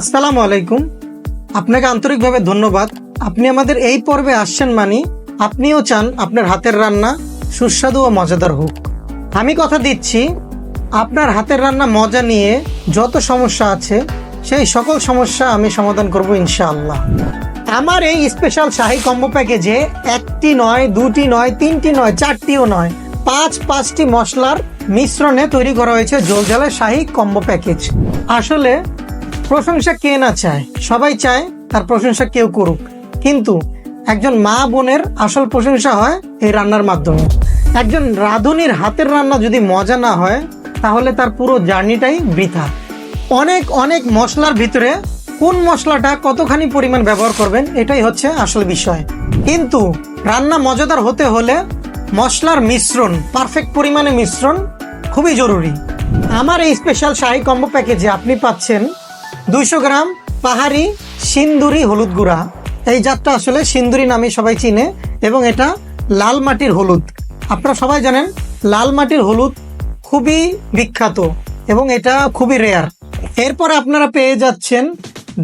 আসসালামু আলাইকুম। আপনাকে আন্তরিকভাবে ধন্যবাদ। আপনি আমাদের এই পর্বে আসছেন মানে আপনিও চান আপনার হাতের রান্না সুস্বাদু ও মজাদার হোক। আমি কথা দিচ্ছি, আপনার হাতের রান্না মজা নিয়ে যত সমস্যা আছে, সেই সকল সমস্যা আমি সমাধান করব ইনশাআল্লাহ। আমার এই স্পেশাল শাহী কম্বো প্যাকেজে একটি নয়, দুটি নয়, তিনটি নয়, চারটিও নয়, পাঁচ, পাঁচটি মশলার মিশ্রণে তৈরি করা হয়েছে জলজালের শাহী কম্বো প্যাকেজ আসলে প্রশংসা কে না চায়? সবাই চায় তার প্রশংসা কেউ করুক। কিন্তু একজন মা বোনের আসল প্রশংসা হয় এই রান্নার মাধ্যমে। একজন রাঁধুনির হাতের রান্না যদি মজা না হয়, তাহলে তার পুরো জার্নিটাই বৃথা। অনেক অনেক মশলার ভিতরে কোন মশলাটা কতখানি পরিমাণ ব্যবহার করবেন, এটাই হচ্ছে আসল বিষয়। কিন্তু রান্না মজাদার হতে হলে মশলার মিশ্রণ পারফেক্ট পরিমাণে মিশ্রণ খুবই জরুরি। আমার এই স্পেশাল শাহী কম্বো প্যাকেজে আপনি পাচ্ছেন দুইশো গ্রাম পাহাড়ি সিন্দুরি হলুদ গুঁড়া। এই জাতটা আসলে সিন্দুরি নামে সবাই চিনে এবং এটা লাল মাটির হলুদ। আপনারা সবাই জানেন, লাল মাটির হলুদ খুবই বিখ্যাত এবং এটা খুবই রেয়ার এরপর আপনারা পেয়ে যাচ্ছেন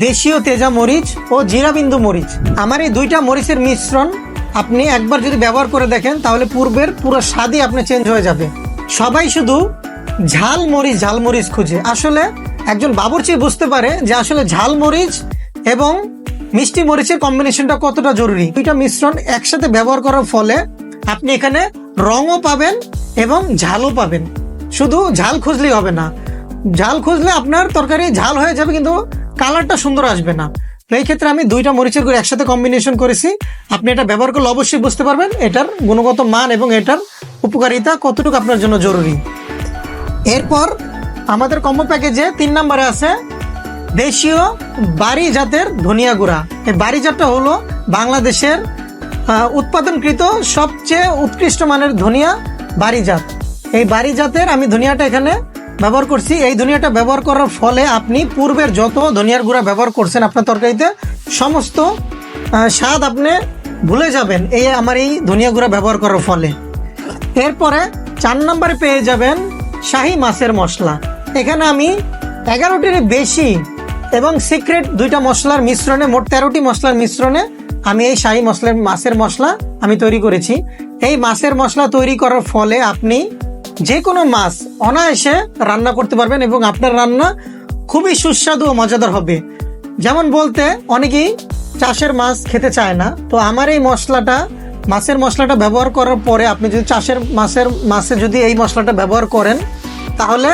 দেশীয় তেজা মরিচ ও জিরাবিন্দু মরিচ। আমার এই দুইটা মরিচের মিশ্রণ আপনি একবার যদি ব্যবহার করে দেখেন, তাহলে পূর্বের পুরো স্বাদই আপনি চেঞ্জ হয়ে যাবে। সবাই শুধু ঝাল মরিচ ঝাল মরিচ খুঁজে। আসলে একজন বাবুর্চি বুঝতে পারে যে আসলে ঝাল মরিচ এবং মিষ্টি মরিচের কম্বিনেশনটা কতটা জরুরি। দুইটা মিশ্রণ একসাথে ব্যবহার করার ফলে আপনি এখানে রঙও পাবেন এবং ঝালও পাবেন। শুধু ঝাল খুঁজলেই হবে না। ঝাল খুঁজলে আপনার তরকারি ঝাল হয়ে যাবে কিন্তু কালারটা সুন্দর আসবে না। তো এই ক্ষেত্রে আমি দুইটা মরিচের গুঁড়ো একসাথে কম্বিনেশন করেছি। আপনি এটা ব্যবহার করলে অবশ্যই বুঝতে পারবেন এটার গুণগত মান এবং এটার উপকারিতা কতটুকু আপনার জন্য জরুরি। এরপর আমাদের কম্বো প্যাকেজে তিন নম্বরে আছে দেশীয় বাড়ি জাতের ধনিয়া গুঁড়া। এই বাড়ি জাতটা হলো বাংলাদেশের উৎপাদনকৃত সবচেয়ে উৎকৃষ্ট মানের ধনিয়া বাড়ি জাত। এই বাড়ি জাতের আমি ধনিয়াটা এখানে ব্যবহার করছি। এই ধনিয়াটা ব্যবহার করার ফলে আপনি পূর্বের যত ধনিয়ার গুঁড়া ব্যবহার করছেন আপনার তরকারিতে, সমস্ত স্বাদ আপনি ভুলে যাবেন এই আমার এই ধনিয়া গুঁড়া ব্যবহার করার ফলে। এরপরে চার নম্বরে পেয়ে যাবেন শাহী মাছের মশলা। এখানে আমি এগারোটির বেশি এবং সিক্রেট দুইটা মশলার মিশ্রণে, মোট তেরোটি মশলার মিশ্রণে আমি এই শাহী মশলার মাছের মশলা আমি তৈরি করেছি। এই মাছের মশলা তৈরি করার ফলে আপনি যে কোনো মাছ অনায়াসে রান্না করতে পারবেন এবং আপনার রান্না খুবই সুস্বাদু ও মজাদার হবে। যেমন বলতে, অনেকেই চাষের মাছ খেতে চায় না। তো আমার এই মশলাটা, মাছের মশলাটা ব্যবহার করার পরে আপনি যদি চাষের মাছের, মাছে যদি এই মশলাটা ব্যবহার করেন, তাহলে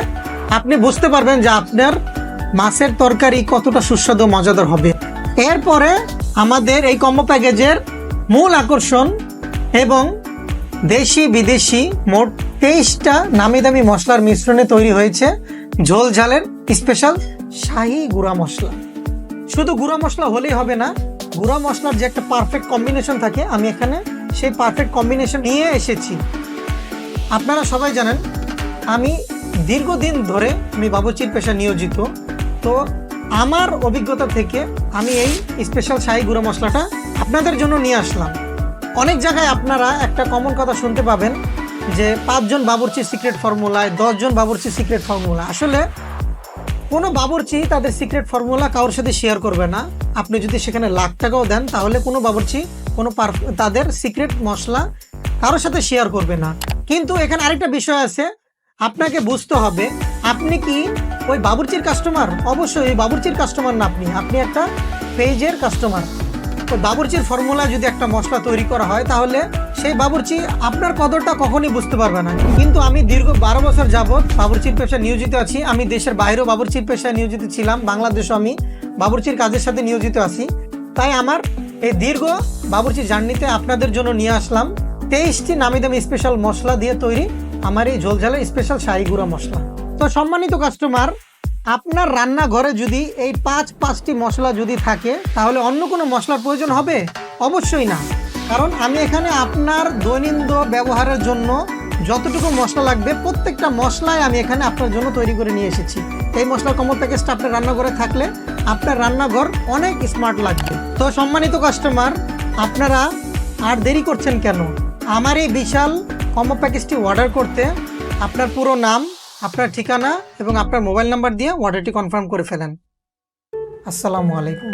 আপনি বুঝতে পারবেন যে আপনার মাছের তরকারি কতটা সুস্বাদু, মজাদার হবে। এরপরে আমাদের এই কম্বো প্যাকেজের মূল আকর্ষণ এবং দেশি, বিদেশি মোট তেইশটা নামি দামি মশলার মিশ্রণে তৈরি হয়েছে ঝোল ঝালের স্পেশাল শাহি গুঁড়া মশলা। শুধু গুঁড়া মশলা হলেই হবে না, গুঁড়া মশলার যে একটা পারফেক্ট কম্বিনেশন থাকে, আমি এখানে সেই পারফেক্ট কম্বিনেশন নিয়ে এসেছি। আপনারা সবাই জানেন, আমি দীর্ঘদিন ধরে আমি বাবুচির পেশা নিয়োজিত, তো আমার অভিজ্ঞতা থেকে আমি এই স্পেশাল শাহি গুঁড়ো মশলাটা আপনাদের জন্য নিয়ে আসলাম। অনেক জায়গায় আপনারা একটা কমন কথা শুনতে পাবেন যে পাঁচজন বাবুর্চি সিক্রেট ফর্মুলায় দশজন বাবুর্চি সিক্রেট ফর্মুলা আসলে কোনো বাবুর্চি তাদের সিক্রেট ফর্মুলা কারোর সাথে শেয়ার করবে না। আপনি যদি সেখানে লাখ টাকাও দেন, তাহলে কোনো বাবুর্চি, কোনো তাদের সিক্রেট মশলা কারোর সাথে শেয়ার করবে না। কিন্তু এখানে আরেকটা বিষয় আছে আপনাকে বুঝতে হবে, আপনি কি ওই বাবুর্চির কাস্টমার অবশ্যই ওই বাবুর্চির কাস্টমার না আপনি। আপনি একটা পেজের কাস্টমার ওই বাবুর্চির ফর্মুলা যদি একটা মশলা তৈরি করা হয়, তাহলে সেই বাবুর্চি আপনার কদরটা কখনই বুঝতে পারবে না। কিন্তু আমি দীর্ঘ বারো বছর যাবৎ বাবুর্চির পেশায় নিয়োজিত আছি। আমি দেশের বাইরেও বাবুর্চির পেশায় নিয়োজিত ছিলাম। বাংলাদেশও আমি বাবুর্চির কাজের সাথে নিয়োজিত আছি। তাই আমার এই দীর্ঘ বাবুর্চি জার্নিতে আপনাদের জন্য নিয়ে আসলাম। তেইশটি নামি দামি স্পেশাল মশলা দিয়ে তৈরি আমার এই ঝোলঝালের স্পেশাল শাহী গুঁড়া মশলা। তো সম্মানিত কাস্টমার আপনার রান্নাঘরে যদি এই পাঁচ পাঁচটি মশলা যদি থাকে, তাহলে অন্য কোনো মশলার প্রয়োজন হবে? অবশ্যই না। কারণ আমি এখানে আপনার দৈনন্দিন ব্যবহারের জন্য যতটুকু মশলা লাগবে, প্রত্যেকটা মশলাই আমি এখানে আপনার জন্য তৈরি করে নিয়ে এসেছি। এই মশলা কম্বো প্যাকেজটা আপনার রান্নাঘরে থাকলে আপনার রান্নাঘর অনেক স্মার্ট লাগবে। তো সম্মানিত কাস্টমার আপনারা আর দেরি করছেন কেন? আমার এই বিশাল কম্বো প্যাকেজটি অর্ডার করতে আপনার পুরো নাম, আপনার ঠিকানা এবং আপনার মোবাইল নাম্বার দিয়ে অর্ডারটি কনফার্ম করে ফেলেন। আসসালামু আলাইকুম।